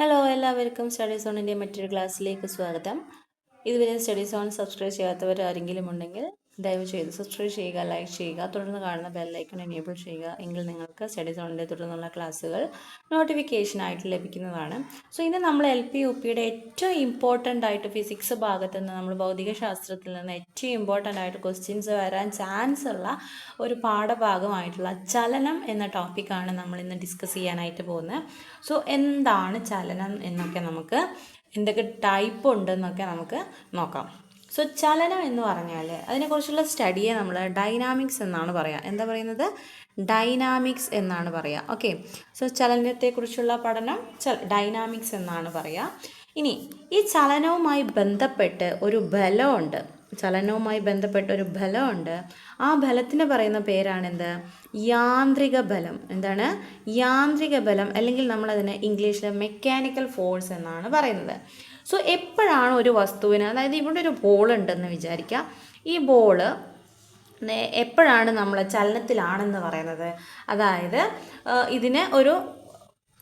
Hello എല്ലാവർക്കും study സോണിന്റെ മറ്റൊരു ക്ലാസ്സിലേക്ക് സ്വാഗതം. ഇതുവരെ സ്റ്റഡി സോൺ സബ്സ്ക്രൈബ് ചെയ്യാത്തവർ ആരെങ്കിലും ഉണ്ടെങ്കിൽ ദയവ് ചെയ്ത് സബ്സ്ക്രൈബ് ചെയ്യുക ലൈക്ക് ചെയ്യുക തുടർന്ന് കാണുന്ന ബെല്ലൈക്കൺ എനേബിൾ ചെയ്യുക എങ്കിൽ നിങ്ങൾക്ക് സ്റ്റഡി സോണിന്റെ തുടർന്നുള്ള ക്ലാസ്സുകൾ നോട്ടിഫിക്കേഷനായിട്ട് ലഭിക്കുന്നതാണ്. സോ ഇന്ന് നമ്മൾ എൽ പി യു പിയുടെ ഏറ്റവും ഇമ്പോർട്ടന്റ് ആയിട്ട് ഫിസിക്സ് ഭാഗത്ത് നിന്ന് നമ്മൾ ഭൗതിക ശാസ്ത്രത്തിൽ നിന്ന് ഏറ്റവും ഇമ്പോർട്ടന്റ് ആയിട്ട് ക്വസ്റ്റ്യൻസ് വരാൻ ചാൻസ് ഉള്ള ഒരു പാഠഭാഗമായിട്ടുള്ള ചലനം എന്ന ടോപ്പിക്കാണ് നമ്മൾ ഇന്ന് ഡിസ്കസ് ചെയ്യാനായിട്ട് പോകുന്നത്. സോ എന്താണ് ചലനം എന്നൊക്കെ നമുക്ക് എന്തൊക്കെ ടൈപ്പ് ഉണ്ടെന്നൊക്കെ നമുക്ക് നോക്കാം. സോ ചലനം എന്ന് പറഞ്ഞാൽ അതിനെക്കുറിച്ചുള്ള സ്റ്റഡിയെ നമ്മൾ ഡൈനാമിക്സ് എന്നാണ് പറയുക എന്താ പറയുന്നത്? ഡൈനാമിക്സ് എന്നാണ് പറയുക ഓക്കെ സോ ചലനത്തെക്കുറിച്ചുള്ള പഠനം ച ഡൈനാമിക്സ് എന്നാണ് പറയുക ഇനി ഈ ചലനവുമായി ബന്ധപ്പെട്ട് ഒരു ബലമുണ്ട്. ചലനവുമായി ബന്ധപ്പെട്ട ഒരു ബലമുണ്ട്. ആ ബലത്തിന് പറയുന്ന പേരാണെന്ത്? യാന്ത്രിക ബലം. എന്താണ്? യാന്ത്രിക ബലം. അല്ലെങ്കിൽ നമ്മളതിന് ഇംഗ്ലീഷിൽ മെക്കാനിക്കൽ ഫോഴ്സ് എന്നാണ് പറയുന്നത്. സോ എപ്പോഴാണ് ഒരു വസ്തുവിന് അതായത് ഇവിടെ ഒരു ബോൾ ഉണ്ടെന്ന് വിചാരിക്കുക. ഈ ബോൾ എപ്പോഴാണ് നമ്മൾ ചലനത്തിലാണെന്ന് പറയുന്നത്? അതായത് ഇതിന് ഒരു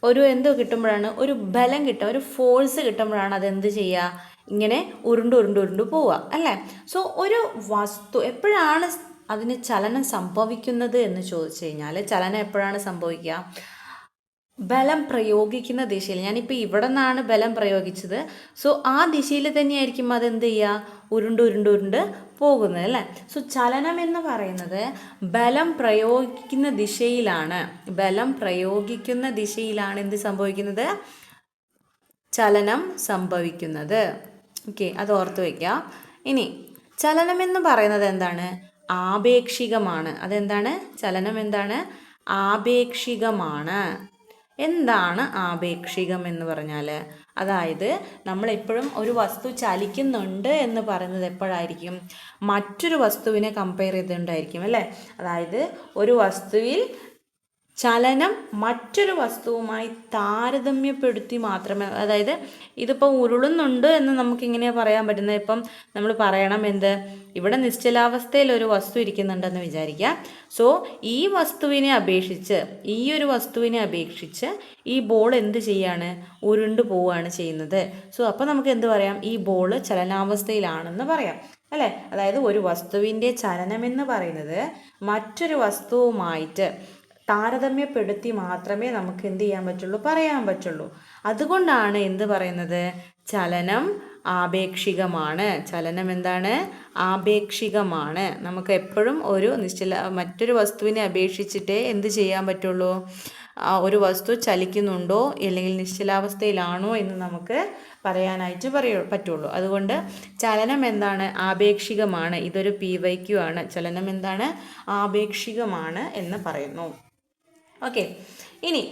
ഒരു എന്തോ കിട്ടുമ്പോഴാണ് ഒരു ബലം കിട്ടുക ഒരു ഫോഴ്സ് കിട്ടുമ്പോഴാണ് അത് എന്ത് ചെയ്യുക? ഇങ്ങനെ ഉരുണ്ട് ഉരുണ്ട് ഉരുണ്ട് പോവുക അല്ലേ? സോ ഒരു വസ്തു എപ്പോഴാണ് അതിന് ചലനം സംഭവിക്കുന്നത് എന്ന് ചോദിച്ചു കഴിഞ്ഞാൽ ചലനം എപ്പോഴാണ് സംഭവിക്കുക? ബലം പ്രയോഗിക്കുന്ന ദിശയിൽ. ഞാനിപ്പോൾ ഇവിടെ നിന്നാണ് ബലം പ്രയോഗിച്ചത്. സോ ആ ദിശയിൽ തന്നെയായിരിക്കും അത് എന്ത് ചെയ്യുക ഉരുണ്ട് ഉരുണ്ട് ഉരുണ്ട് പോകുന്നത് അല്ലേ? സോ ചലനം എന്ന് പറയുന്നത് ബലം പ്രയോഗിക്കുന്ന ദിശയിലാണ്. ബലം പ്രയോഗിക്കുന്ന ദിശയിലാണ് എന്ത് സംഭവിക്കുന്നത്? ചലനം സംഭവിക്കുന്നത്. ഓക്കെ അത് ഓർത്ത് വയ്ക്കാം ഇനി ചലനം എന്ന് പറയുന്നത് എന്താണ്? ആപേക്ഷികമാണ്. അതെന്താണ്? ചലനം എന്താണ്? ആപേക്ഷികമാണ്. എന്താണ് ആപേക്ഷികം എന്ന് പറഞ്ഞാൽ അതായത് നമ്മളെപ്പോഴും ഒരു വസ്തു ചലിക്കുന്നുണ്ട് എന്ന് പറയുന്നത് എപ്പോഴായിരിക്കും? മറ്റൊരു വസ്തുവിനെ കമ്പയർ ചെയ്തുകൊണ്ടായിരിക്കും അല്ലേ? അതായത് ഒരു വസ്തുവിൽ ചലനം മറ്റൊരു വസ്തുവുമായി താരതമ്യപ്പെടുത്തി മാത്രമേ അതായത് ഇതിപ്പോൾ ഉരുളുന്നുണ്ട് എന്ന് നമുക്ക് ഇങ്ങനെ പറയാൻ പറ്റുന്നത്. ഇപ്പം നമ്മൾ പറയണം എന്ത്? ഇവിടെ നിശ്ചലാവസ്ഥയിൽ ഒരു വസ്തു ഇരിക്കുന്നുണ്ടെന്ന് വിചാരിക്കുക. സോ ഈ വസ്തുവിനെ അപേക്ഷിച്ച് ഈ ഒരു വസ്തുവിനെ അപേക്ഷിച്ച് ഈ ബോൾ എന്ത് ചെയ്യാണ്? ഉരുണ്ട് പോവുകയാണ് ചെയ്യുന്നത്. സോ അപ്പോൾ നമുക്ക് എന്ത് പറയാം? ഈ ബോൾ ചലനാവസ്ഥയിലാണെന്ന് പറയാം. അല്ലേ? അതായത് ഒരു വസ്തുവിന്റെ എന്ന് പറയുന്നത് മറ്റൊരു വസ്തുവുമായിട്ട് താരതമ്യപ്പെടുത്തി മാത്രമേ നമുക്ക് എന്ത് ചെയ്യാൻ പറ്റുള്ളൂ പറയാൻ പറ്റുള്ളൂ. അതുകൊണ്ടാണ് എന്ത് പറയുന്നത്? ചലനം ആപേക്ഷികമാണ്. ചലനം എന്താണ്? ആപേക്ഷികമാണ്. നമുക്ക് എപ്പോഴും ഒരു നിശ്ചല മറ്റൊരു വസ്തുവിനെ അപേക്ഷിച്ചിട്ടേ എന്ത് ചെയ്യാൻ പറ്റുള്ളൂ? ഒരു വസ്തു ചലിക്കുന്നുണ്ടോ അല്ലെങ്കിൽ നിശ്ചലാവസ്ഥയിലാണോ എന്ന് നമുക്ക് പറയാനായിട്ട് പറയൂ പറ്റുള്ളൂ. അതുകൊണ്ട് ചലനം എന്താണ്? ആപേക്ഷികമാണ്. ഇതൊരു പി വൈ ക്യു ആണ്. ചലനം എന്താണ്? ആപേക്ഷികമാണ് എന്ന് പറയുന്നു. ഓക്കെ ഇനി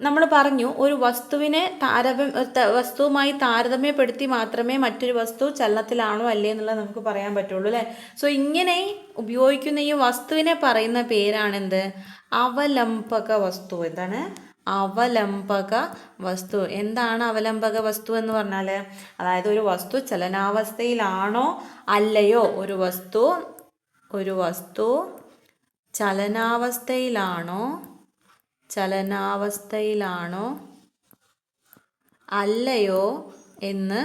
നമ്മൾ പറഞ്ഞു ഒരു വസ്തുവിനെ താരതമ്യം വസ്തുവുമായി താരതമ്യപ്പെടുത്തി മാത്രമേ മറ്റൊരു വസ്തു ചലനത്തിലാണോ അല്ലേ എന്നുള്ളത് നമുക്ക് പറയാൻ പറ്റുള്ളൂ അല്ലേ? സോ ഇങ്ങനെ ഉപയോഗിക്കുന്ന ഈ വസ്തുവിനെ പറയുന്ന പേരാണെന്ത്? അവലംബക വസ്തു. എന്താണ്? അവലംബക വസ്തു. എന്താണ് അവലംബക വസ്തു എന്ന് പറഞ്ഞാൽ അതായത് ഒരു വസ്തു ചലനാവസ്ഥയിലാണോ അല്ലയോ ഒരു വസ്തു ഒരു വസ്തു ചലനാവസ്ഥയിലാണോ? ചലനാവസ്ഥയിലാണോ? അല്ലയോ എന്ന്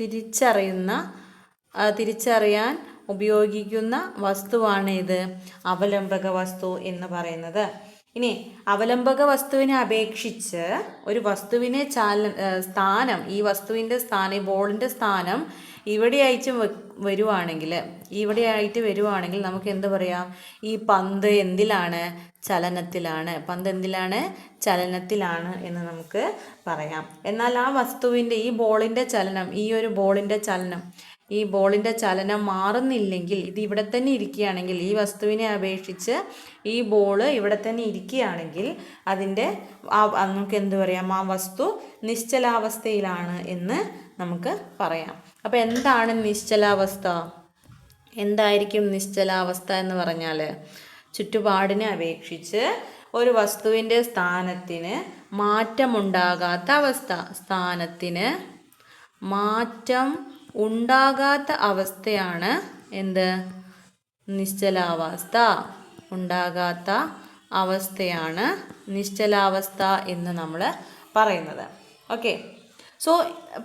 തിരിച്ചറിയുന്ന തിരിച്ചറിയാൻ ഉപയോഗിക്കുന്ന വസ്തുവാണ് ഇത് അവലംബക വസ്തു എന്ന് പറയുന്നത്. ഇനി അവലംബക വസ്തുവിനെ അപേക്ഷിച്ച് ഒരു വസ്തുവിനെ ചാല സ്ഥാനം ഈ വസ്തുവിന്റെ സ്ഥാനം ഈ ബോളിന്റെ സ്ഥാനം ഇവിടെയായിട്ട് ആയിട്ട് വരുവാണെങ്കിൽ ഇവിടെ ആയിട്ട് വരുവാണെങ്കിൽ നമുക്ക് എന്ത് പറയാം? ഈ പന്ത് എന്തിലാണ് ചലനത്തിലാണ്? പന്ത് എന്തിലാണ് ചലനത്തിലാണ് എന്ന് നമുക്ക് പറയാം. എന്നാൽ ആ വസ്തുവിന്റെ ഈ ബോളിന്റെ ചലനം ഈ ഒരു ബോളിന്റെ ചലനം ഈ ബോളിന്റെ ചലനം മാറുന്നില്ലെങ്കിൽ ഇത് ഇവിടെ തന്നെ ഇരിക്കുകയാണെങ്കിൽ ഈ വസ്തുവിനെ അപേക്ഷിച്ച് ഈ ബോൾ ഇവിടെ തന്നെ ഇരിക്കുകയാണെങ്കിൽ അതിന്റെ ആ നമുക്ക് എന്ത് പറയാം? ആ വസ്തു നിശ്ചലാവസ്ഥയിലാണ് എന്ന് നമുക്ക് പറയാം. അപ്പോൾ എന്താണ് നിശ്ചലാവസ്ഥ? എന്തായിരിക്കും നിശ്ചലാവസ്ഥ എന്ന് പറഞ്ഞാൽ ചുറ്റുപാടിനെ അപേക്ഷിച്ച് ഒരു വസ്തുവിന്റെ സ്ഥാനത്തിന് മാറ്റമുണ്ടാകാത്ത അവസ്ഥ. സ്ഥാനത്തിന് മാറ്റം ഉണ്ടാകാത്ത അവസ്ഥയാണ് എന്ത്? നിശ്ചലാവസ്ഥ. ഉണ്ടാകാത്ത അവസ്ഥയാണ് നിശ്ചലാവസ്ഥ എന്ന് നമ്മൾ പറയുന്നത്. ഓക്കെ. സോ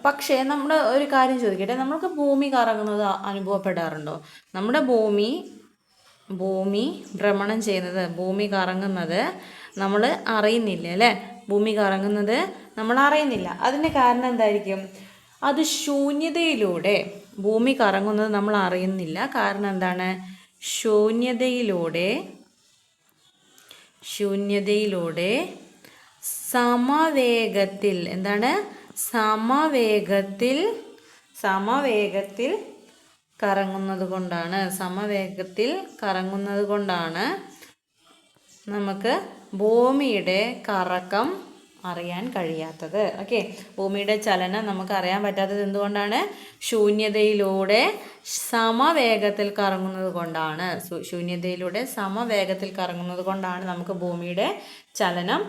പക്ഷേ നമ്മുടെ ഒരു കാര്യം ചോദിക്കട്ടെ? നമ്മൾക്ക് ഭൂമി കറങ്ങുന്നത് അനുഭവപ്പെടാറുണ്ടോ? നമ്മുടെ ഭൂമി ഭൂമി ഭ്രമണം ചെയ്യുന്നത് ഭൂമി കറങ്ങുന്നത് നമ്മൾ അറിയുന്നില്ല അല്ലേ? ഭൂമി കറങ്ങുന്നത് നമ്മൾ അറിയുന്നില്ല. അതിന്റെ കാരണം എന്തായിരിക്കും? അത് ശൂന്യതയിലൂടെ ഭൂമി കറങ്ങുന്നത് നമ്മൾ അറിയുന്നില്ല. കാരണം എന്താണ്? ശൂന്യതയിലൂടെ ശൂന്യതയിലൂടെ സമവേഗത്തിൽ എന്താണ്? സമവേഗത്തിൽ സമവേഗത്തിൽ കറങ്ങുന്നത് കൊണ്ടാണ് സമവേഗത്തിൽ കറങ്ങുന്നത് കൊണ്ടാണ് നമുക്ക് ഭൂമിയുടെ കറക്കം അറിയാൻ കഴിയാത്തത്. ഓക്കെ ഭൂമിയുടെ ചലനം നമുക്ക് അറിയാൻ പറ്റാത്തത് എന്തുകൊണ്ടാണ്? ശൂന്യതയിലൂടെ സമവേഗത്തിൽ കറങ്ങുന്നത് കൊണ്ടാണ്. ശൂന്യതയിലൂടെ സമവേഗത്തിൽ കറങ്ങുന്നത് കൊണ്ടാണ് നമുക്ക് ഭൂമിയുടെ ചലനം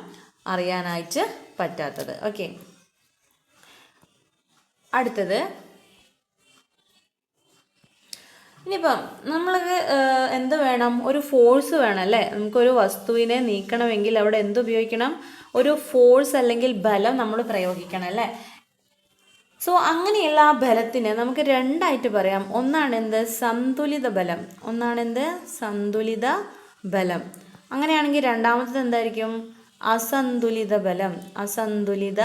അറിയാനായിട്ട് പറ്റാത്തത്. ഓക്കെ അടുത്തത്. ഇനിയിപ്പം നമ്മൾക്ക് എന്ത് വേണം? ഒരു ഫോഴ്സ് വേണം അല്ലേ? നമുക്കൊരു വസ്തുവിനെ നീക്കണമെങ്കിൽ അവിടെ എന്ത് ഉപയോഗിക്കണം? ഒരു ഫോഴ്സ് അല്ലെങ്കിൽ ബലം നമ്മൾ പ്രയോഗിക്കണം അല്ലേ? സോ അങ്ങനെയുള്ള ആ ബലത്തിന് നമുക്ക് രണ്ടായിട്ട് പറയാം. ഒന്നാണെന്ത്? സന്തുലിത ബലം. ഒന്നാണെന്ത്? സന്തുലിത ബലം. അങ്ങനെയാണെങ്കിൽ രണ്ടാമത്തത് എന്തായിരിക്കും? അസന്തുലിത ബലം. അസന്തുലിത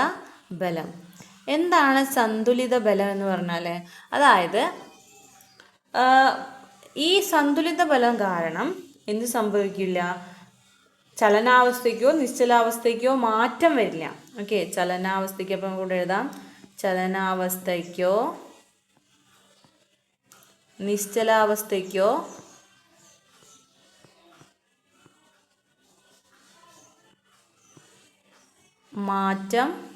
ബലം. എന്താണ് സന്തുലിത ബലം എന്ന് പറഞ്ഞാൽ അതായത് ഈ സന്തുലിത ബലം കാരണം എന്ത് സംഭവിക്കില്ല? ചലനാവസ്ഥയ്ക്കോ നിശ്ചലാവസ്ഥയ്ക്കോ മാറ്റം വരില്ല. ഓക്കെ ചലനാവസ്ഥയ്ക്ക് അപ്പം കൂടെ എഴുതാം. ചലനാവസ്ഥയ്ക്കോ നിശ്ചലാവസ്ഥയ്ക്കോ മാറ്റം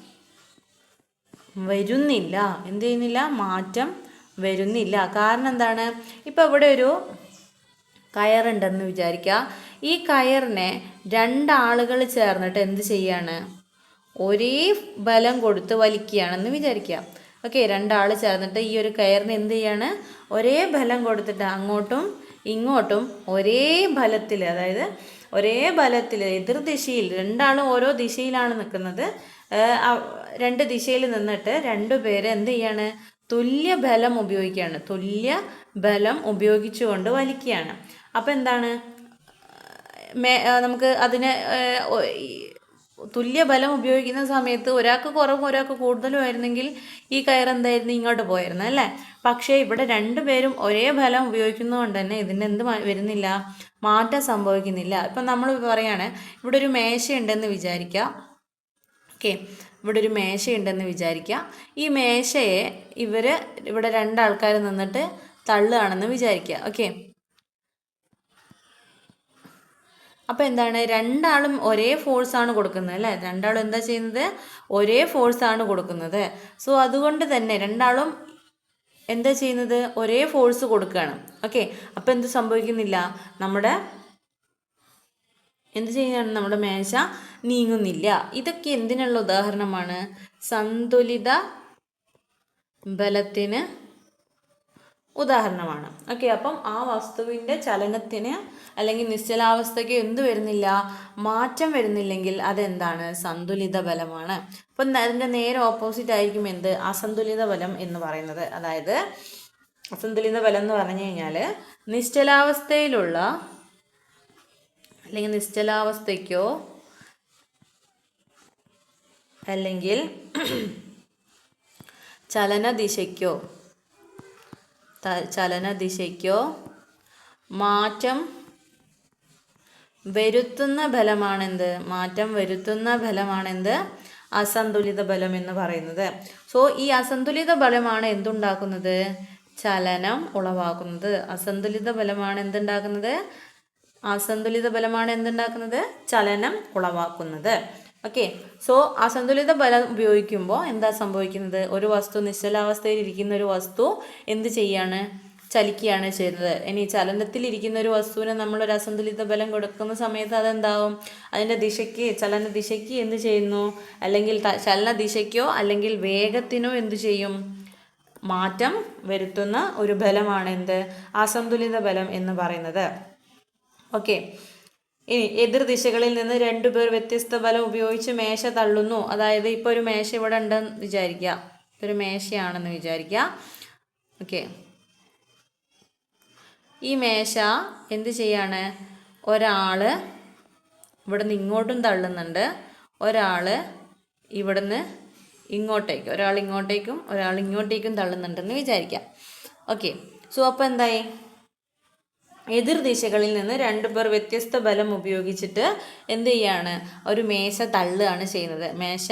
വരുന്നില്ല. എന്ത് ചെയ്യുന്നില്ല? മാറ്റം വരുന്നില്ല. കാരണം എന്താണ്? ഇപ്പം ഇവിടെ ഒരു കയറുണ്ടെന്ന് വിചാരിക്കുക. ഈ കയറിനെ രണ്ടാളുകൾ ചേർന്നിട്ട് എന്ത് ചെയ്യാണ്? ഒരേ ബലം കൊടുത്ത് വലിക്കുകയാണെന്ന് വിചാരിക്കുക. ഓക്കെ രണ്ടാൾ ചേർന്നിട്ട് ഈ ഒരു കയറിന് എന്ത് ചെയ്യാണ്? ഒരേ ബലം കൊടുത്തിട്ട് അങ്ങോട്ടും ഇങ്ങോട്ടും ഒരേ ബലത്തിൽ അതായത് ഒരേ ബലത്തിൽ എതിർദിശയിൽ രണ്ടാളും ഓരോ ദിശയിലാണ് നിൽക്കുന്നത്. രണ്ട് ദിശയിൽ നിന്നിട്ട് രണ്ടു പേര് എന്ത് ചെയ്യാണ്? തുല്യ ബലം ഉപയോഗിക്കുകയാണ്. തുല്യ ബലം ഉപയോഗിച്ചുകൊണ്ട് വലിക്കുകയാണ്. അപ്പം എന്താണ്? മേ നമുക്ക് അതിനെ തുല്യ ബലം ഉപയോഗിക്കുന്ന സമയത്ത് ഒരാൾക്ക് കുറവും ഒരാൾക്ക് കൂടുതലും ആയിരുന്നെങ്കിൽ ഈ കയർ എന്തായിരുന്നു? ഇങ്ങോട്ട് പോയിരുന്നു അല്ലേ? പക്ഷേ ഇവിടെ രണ്ടുപേരും ഒരേ ബലം ഉപയോഗിക്കുന്നതുകൊണ്ട് തന്നെ ഇതിന് എന്ത് വരുന്നില്ല? മാറ്റം സംഭവിക്കുന്നില്ല. ഇപ്പം നമ്മൾ പറയുകയാണ് ഇവിടെ ഒരു മേശയുണ്ടെന്ന് വിചാരിക്കുക. ഓക്കെ. ഇവിടെ ഒരു മേശയുണ്ടെന്ന് വിചാരിക്കുക. ഈ മേശയെ ഇവർ ഇവിടെ രണ്ടാൾക്കാർ നിന്നിട്ട് തള്ളുകയാണെന്ന് വിചാരിക്കുക. ഓക്കെ അപ്പോൾ എന്താണ്? രണ്ടാളും ഒരേ ഫോഴ്സ് ആണ് കൊടുക്കുന്നത് അല്ലേ? രണ്ടാളും എന്താ ചെയ്യുന്നത്? ഒരേ ഫോഴ്സ് ആണ് കൊടുക്കുന്നത്. സോ അതുകൊണ്ട് തന്നെ രണ്ടാളും എന്താ ചെയ്യുന്നത്? ഒരേ ഫോഴ്സ് കൊടുക്കുകയാണ്. ഓക്കെ അപ്പോൾ എന്ത് സംഭവിക്കുന്നില്ല? നമ്മുടെ എന്ത് ചെയ്യുകയാണ് നമ്മുടെ മേശ നീങ്ങുന്നില്ല. ഇതൊക്കെ എന്തിനുള്ള ഉദാഹരണമാണ്? സന്തുലിത ബലത്തിന് ഉദാഹരണമാണ്. ഓക്കെ അപ്പം ആ വസ്തുവിന്റെ ചലനത്തിന് അല്ലെങ്കിൽ നിശ്ചലാവസ്ഥയ്ക്ക് എന്ത് വരുന്നില്ല? മാറ്റം വരുന്നില്ലെങ്കിൽ അതെന്താണ്? സന്തുലിത ബലമാണ്. അപ്പം അതിന്റെ നേരെ ഓപ്പോസിറ്റ് ആയിരിക്കും എന്ത്? അസന്തുലിത ബലം എന്ന് പറയുന്നത്. അതായത് അസന്തുലിത ബലം എന്ന് പറഞ്ഞു കഴിഞ്ഞാൽ നിശ്ചലാവസ്ഥയിലുള്ള അല്ലെങ്കിൽ നിശ്ചലാവസ്ഥയ്ക്കോ അല്ലെങ്കിൽ ചലനദിശയ്ക്കോ ചലന ചലനദിശയ്ക്കോ മാറ്റം വരുത്തുന്ന ബലമാണെന്ത് മാറ്റം വരുത്തുന്ന ബലമാണെന്ത് അസന്തുലിത ബലം എന്ന് പറയുന്നത്. സോ ഈ അസന്തുലിത ബലമാണ് എന്തുണ്ടാക്കുന്നത്? ചലനം ഉളവാക്കുന്നത്. അസന്തുലിത ബലമാണ് എന്തുണ്ടാക്കുന്നത്? അസന്തുലിത ബലമാണ് എന്തുണ്ടാക്കുന്നത്? ചലനം ഉളവാക്കുന്നത്. ഓക്കെ സോ അസന്തുലിത ബലം ഉപയോഗിക്കുമ്പോൾ എന്താ സംഭവിക്കുന്നത്? ഒരു വസ്തു നിശ്ചലാവസ്ഥയിൽ ഇരിക്കുന്ന ഒരു വസ്തു എന്ത് ചെയ്യാണ്? ചലിക്കുകയാണ് ചെയ്യുന്നത്. ഇനി ചലനത്തിൽ ഇരിക്കുന്ന ഒരു വസ്തുവിന് നമ്മൾ ഒരു അസന്തുലിത ബലം കൊടുക്കുന്ന സമയത്ത് അതെന്താവും? അതിന്റെ ദിശയ്ക്ക് ചലന ദിശയ്ക്ക് എന്ത് ചെയ്യുന്നു? അല്ലെങ്കിൽ ചലന ദിശയ്ക്കോ അല്ലെങ്കിൽ വേഗത്തിനോ എന്ത് ചെയ്യും? മാറ്റം വരുത്തുന്ന ഒരു ബലമാണ് എന്ത്? അസന്തുലിത ബലം എന്ന് പറയുന്നത്. ഓക്കെ ഇനി എതിർ ദിശകളിൽ നിന്ന് രണ്ടുപേർ വ്യത്യസ്ത ബലം ഉപയോഗിച്ച് മേശ തള്ളുന്നു. അതായത് ഇപ്പോൾ ഒരു മേശ ഇവിടെ ഉണ്ടെന്ന് വിചാരിക്കുക. ഒരു മേശയാണെന്ന് വിചാരിക്കുക. ഓക്കെ ഈ മേശ എന്ത് ചെയ്യാണ്? ഒരാൾ ഇവിടുന്ന് ഇങ്ങോട്ടും തള്ളുന്നുണ്ട്. ഒരാൾ ഇവിടുന്ന് ഇങ്ങോട്ടേക്ക് ഒരാൾ ഇങ്ങോട്ടേക്കും ഒരാൾ ഇങ്ങോട്ടേക്കും തള്ളുന്നുണ്ടെന്ന് വിചാരിക്കാം ഓക്കെ സോ അപ്പോൾ എന്തായി? എതിർ ദിശകളിൽ നിന്ന് രണ്ടുപേർ വ്യത്യസ്ത ബലം ഉപയോഗിച്ചിട്ട് എന്ത് ചെയ്യാണ്? ഒരു മേശ തള്ളുകയാണ് ചെയ്യുന്നത്. മേശ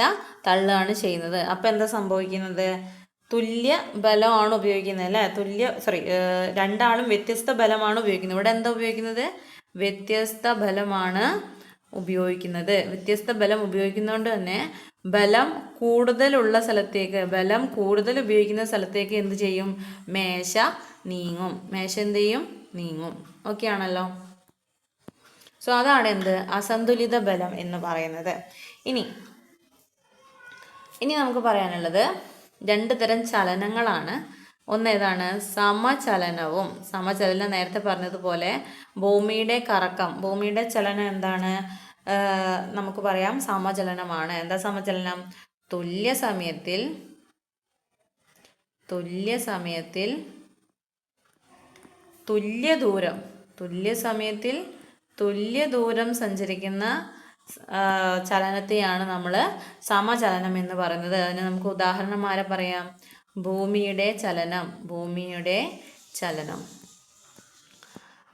തള്ളുകയാണ് ചെയ്യുന്നത്. അപ്പം എന്താ സംഭവിക്കുന്നത്? തുല്യ ബലമാണ് ഉപയോഗിക്കുന്നത് അല്ലേ? തുല്യ സോറി രണ്ടാളും വ്യത്യസ്ത ബലമാണ് ഉപയോഗിക്കുന്നത്. ഇവിടെ എന്താ ഉപയോഗിക്കുന്നത്? വ്യത്യസ്ത ബലമാണ് ഉപയോഗിക്കുന്നത്. വ്യത്യസ്ത ബലം ഉപയോഗിക്കുന്നതുകൊണ്ട് തന്നെ ബലം കൂടുതലുള്ള സ്ഥലത്തേക്ക് ബലം കൂടുതൽ ഉപയോഗിക്കുന്ന സ്ഥലത്തേക്ക് എന്ത് ചെയ്യും? മേശ നീങ്ങും. മേശ എന്ത് ചെയ്യും? നീങ്ങും. ഓക്കെ ആണല്ലോ? സോ അതാണ് എന്ത്? അസന്തുലിത ബലം എന്ന് പറയുന്നത്. ഇനി ഇനി നമുക്ക് പറയാനുള്ളത് രണ്ട് തരം ചലനങ്ങളാണ്. ഒന്ന് ഏതാണ്? സമചലനവും. സമചലനം നേരത്തെ പറഞ്ഞതുപോലെ ഭൂമിയുടെ കറക്കം. ഭൂമിയുടെ ചലനം എന്താണ്? നമുക്ക് പറയാം സമചലനമാണ്. എന്താ സമചലനം? തുല്യ സമയത്തിൽ തുല്യ സമയത്തിൽ തുല്യ ദൂരം തുല്യ സമയത്തിൽ തുല്യ ദൂരം സഞ്ചരിക്കുന്ന ചലനത്തെയാണ് നമ്മൾ സമചലനം എന്ന് പറയുന്നത്. അതിന് നമുക്ക് ഉദാഹരണം ആരെ പറയാം? ഭൂമിയുടെ ചലനം ഭൂമിയുടെ ചലനം.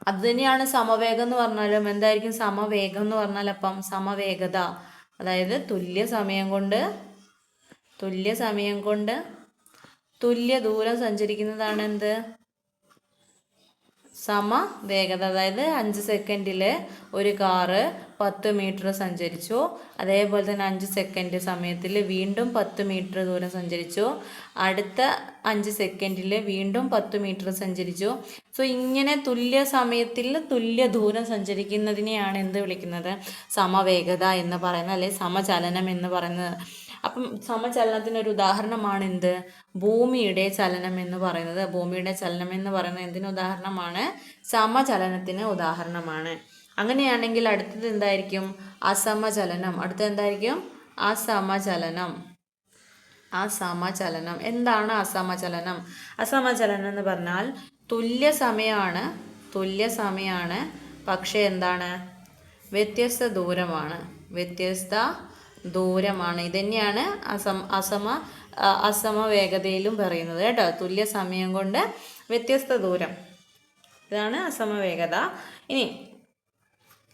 അത് തന്നെയാണ് സമവേഗം എന്ന് പറഞ്ഞാലും എന്തായിരിക്കും സമവേഗം എന്ന് പറഞ്ഞാൽ അപ്പം സമവേഗത. അതായത് തുല്യ സമയം കൊണ്ട് തുല്യ സമയം കൊണ്ട് തുല്യ ദൂരം സഞ്ചരിക്കുന്നതാണ് എന്ത്? സമ വേഗത അതായത് അഞ്ച് സെക്കൻഡിൽ ഒരു കാറ് പത്ത് മീറ്റർ സഞ്ചരിച്ചു. അതേപോലെ തന്നെ അഞ്ച് സെക്കൻഡ് സമയത്തിൽ വീണ്ടും പത്ത് മീറ്റർ ദൂരം സഞ്ചരിച്ചു. അടുത്ത അഞ്ച് സെക്കൻഡിൽ വീണ്ടും പത്ത് മീറ്റർ സഞ്ചരിച്ചു. സോ ഇങ്ങനെ തുല്യ സമയത്തിൽ തുല്യ ദൂരം സഞ്ചരിക്കുന്നതിനെയാണ് എന്ത് വിളിക്കുന്നത്? സമവേഗത എന്ന് പറയുന്നത് അല്ലെങ്കിൽ സമചലനം എന്ന് പറയുന്നത്. അപ്പം സമചലനത്തിനൊരു ഉദാഹരണമാണ് എന്ത് ഭൂമിയുടെ ചലനം എന്ന് പറയുന്നത് ഭൂമിയുടെ ചലനം എന്ന് പറയുന്നത് എന്തിന് ഉദാഹരണമാണ്? സമചലനത്തിന് ഉദാഹരണമാണ്. അങ്ങനെയാണെങ്കിൽ അടുത്തത് എന്തായിരിക്കും? അസമചലനം. അടുത്തത് എന്തായിരിക്കും? അസമചലനം. അസമചലനം. എന്താണ് അസമചലനം? അസമചലനം എന്ന് പറഞ്ഞാൽ തുല്യ സമയമാണ് തുല്യ സമയമാണ് പക്ഷേ എന്താണ്? വ്യത്യസ്ത ദൂരമാണ്. വ്യത്യസ്ത ദൂരമാണ്. ഇതന്നെയാണ് അസം അസമ അസമ വേഗതയിലും പറയുന്നത് കേട്ടോ. തുല്യ സമയം കൊണ്ട് വ്യത്യസ്ത ദൂരം. ഇതാണ് അസമ വേഗത ഇനി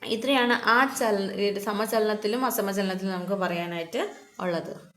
ഇത്രയാണ് ആ ചല സമചലനത്തിലും അസമചലനത്തിലും നമുക്ക് പറയാനായിട്ട് ഉള്ളത്.